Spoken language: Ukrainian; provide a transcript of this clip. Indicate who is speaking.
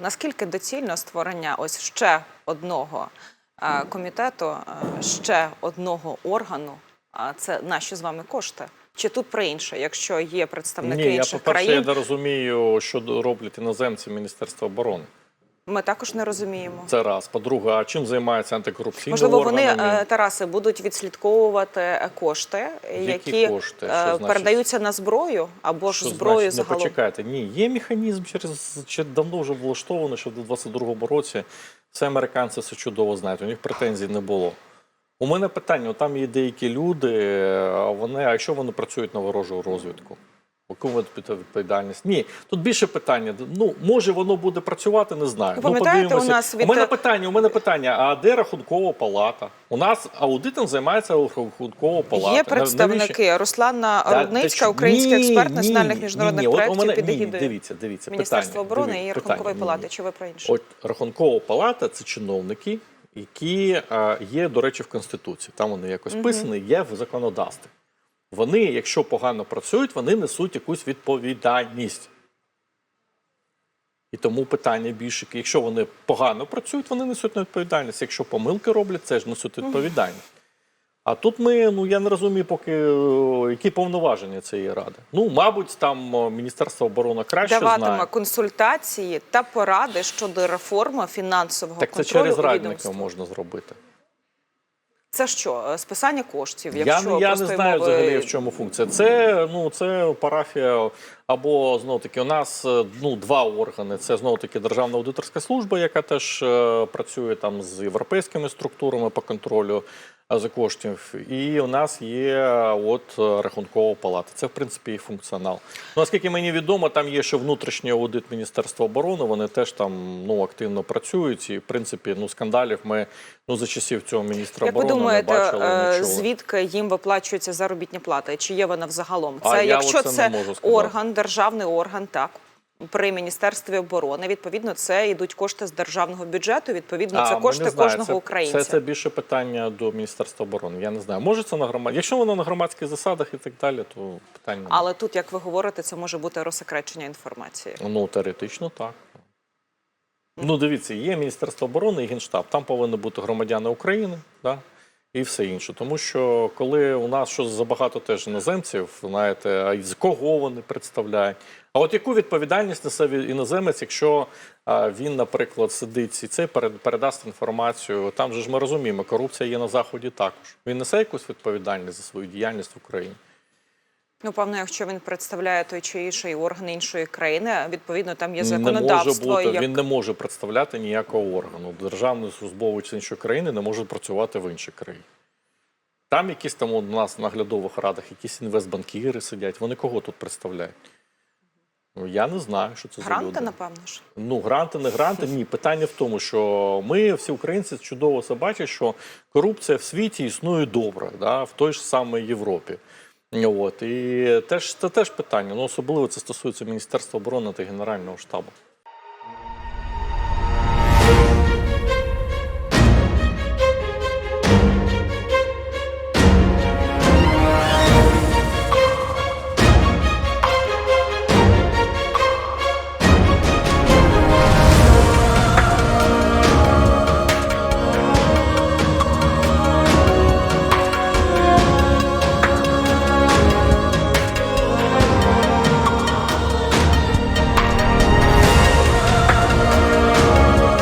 Speaker 1: Наскільки доцільно створення ось ще одного е, комітету, е, ще одного органу? А це наші з вами кошти? Чи тут про інше, якщо є представники
Speaker 2: Ні, я
Speaker 1: інших
Speaker 2: по-перше,
Speaker 1: країн,
Speaker 2: я не розумію, що роблять іноземці Міністерства оборони.
Speaker 1: Ми також не розуміємо.
Speaker 2: Це раз. По-друге, а чим займаються антикорупційні
Speaker 1: Можливо, вони
Speaker 2: органи?
Speaker 1: е, Тараси будуть відслідковувати е, кошти,
Speaker 2: Які
Speaker 1: які
Speaker 2: кошти?
Speaker 1: е,
Speaker 2: значить?
Speaker 1: передаються на зброю або ж
Speaker 2: Що
Speaker 1: зброю
Speaker 2: значить?
Speaker 1: загалом.
Speaker 2: Не почекайте. Ні, є механізм через ще давно вже влаштований, що в 22-му році все американці все чудово знають. У них претензій не було. У мене питання: там є деякі люди, вони, а якщо вони працюють на ворожу розвідку? Яку ви відповідальність? Ні, тут більше питання. Ну може воно буде працювати, не знаю.
Speaker 1: Ви пам'ятаєте,
Speaker 2: ну, подивимося.
Speaker 1: у нас від-
Speaker 2: у мене питання. У мене питання. А де рахункова палата? У нас аудитом займається рахункова палата.
Speaker 1: Є
Speaker 2: Навіщо?
Speaker 1: представники Руслана Рудницька,
Speaker 2: та
Speaker 1: український
Speaker 2: ні,
Speaker 1: експерт
Speaker 2: ні,
Speaker 1: національних
Speaker 2: ні,
Speaker 1: міжнародних
Speaker 2: ні, у
Speaker 1: проєктів
Speaker 2: мене-
Speaker 1: під егідою
Speaker 2: Дивіться, дивіться,
Speaker 1: Міністерства
Speaker 2: питання,
Speaker 1: оборони
Speaker 2: дивіться,
Speaker 1: і Рахункової
Speaker 2: питання.
Speaker 1: палати.
Speaker 2: Ні.
Speaker 1: Чи ви про інше?
Speaker 2: От рахункова палата це чиновники, які е, є, до речі, в Конституції. Там вони якось писані, є в законодавстві. Вони, якщо погано працюють, вони несуть якусь відповідальність. І тому питання більше, якщо вони погано працюють, вони несуть відповідальність. Якщо помилки роблять, це ж несуть відповідальність. А тут ми, ну я не розумію, поки е, які повноваження цієї ради. Ну, мабуть, там е, Міністерство оборони краще
Speaker 1: Даватиме
Speaker 2: знає.
Speaker 1: консультації та поради щодо реформи фінансового
Speaker 2: Так це через радника можна зробити.
Speaker 1: Це що? е, Списання коштів? Якщо
Speaker 2: я я не знаю
Speaker 1: мови...
Speaker 2: взагалі, в чому функція. Це ну це парафія, або знову таки, у нас е, ну два органи. Це знову таки Державна аудиторська служба, яка теж е, працює там з європейськими структурами по контролю за коштів. І у нас є е, от е, рахункова палата. Це в принципі і функціонал. Ну, наскільки мені відомо, там є ще внутрішній аудит Міністерства оборони. Вони теж там ну активно працюють. І в принципі, ну скандалів ми ну за часів цього міністра
Speaker 1: Як ви думаєте,
Speaker 2: не бачили.
Speaker 1: е,
Speaker 2: чули.
Speaker 1: звідки їм виплачується заробітня плата? Чи є вона взагалом?
Speaker 2: А
Speaker 1: Це
Speaker 2: я
Speaker 1: якщо
Speaker 2: не
Speaker 1: це
Speaker 2: можу
Speaker 1: орган, державний орган, так. При міністерстві оборони відповідно це йдуть кошти з державного бюджету. Відповідно, це
Speaker 2: ми
Speaker 1: кошти
Speaker 2: не
Speaker 1: кожного
Speaker 2: це,
Speaker 1: українця.
Speaker 2: Це, це більше питання до Міністерства оборони. Я не знаю. Може це на громад... Якщо воно на громадських засадах і так далі, то питання.
Speaker 1: Але тут, як ви говорите, це може бути розсекречення інформації.
Speaker 2: ну теоретично так. Ну, дивіться, є Міністерство оборони і Генштаб. Там повинні бути громадяни України, да? І все інше. Тому що коли у нас щось забагато теж іноземців, знаєте, а з кого вони представляють. А от яку відповідальність несе іноземець, якщо він, наприклад, сидить і це перед- передасть інформацію, там же ж ми розуміємо, корупція є на заході також. Він несе якусь відповідальність за свою діяльність в Україні.
Speaker 1: Ну, певно, якщо він представляє той чи інший орган іншої країни, відповідно там є
Speaker 2: Не може
Speaker 1: законодавство.
Speaker 2: бути,
Speaker 1: як...
Speaker 2: він не може представляти ніякого органу. Державний службовець іншої країни не може працювати в іншій країні. Там якісь там у нас в наглядових радах, якісь інвестбанкіри сидять. Вони кого тут представляють? Ну, я не знаю, що це за
Speaker 1: Гранти,
Speaker 2: люди.
Speaker 1: напевно ж.
Speaker 2: Ну, гранти, не гранти. Ні, питання в тому, що ми, всі українці, чудово це бачать, що корупція в світі існує добре, да, в той ж самій Європі. От. І теж, це теж питання. Ну, особливо це стосується Міністерства оборони та Генерального штабу.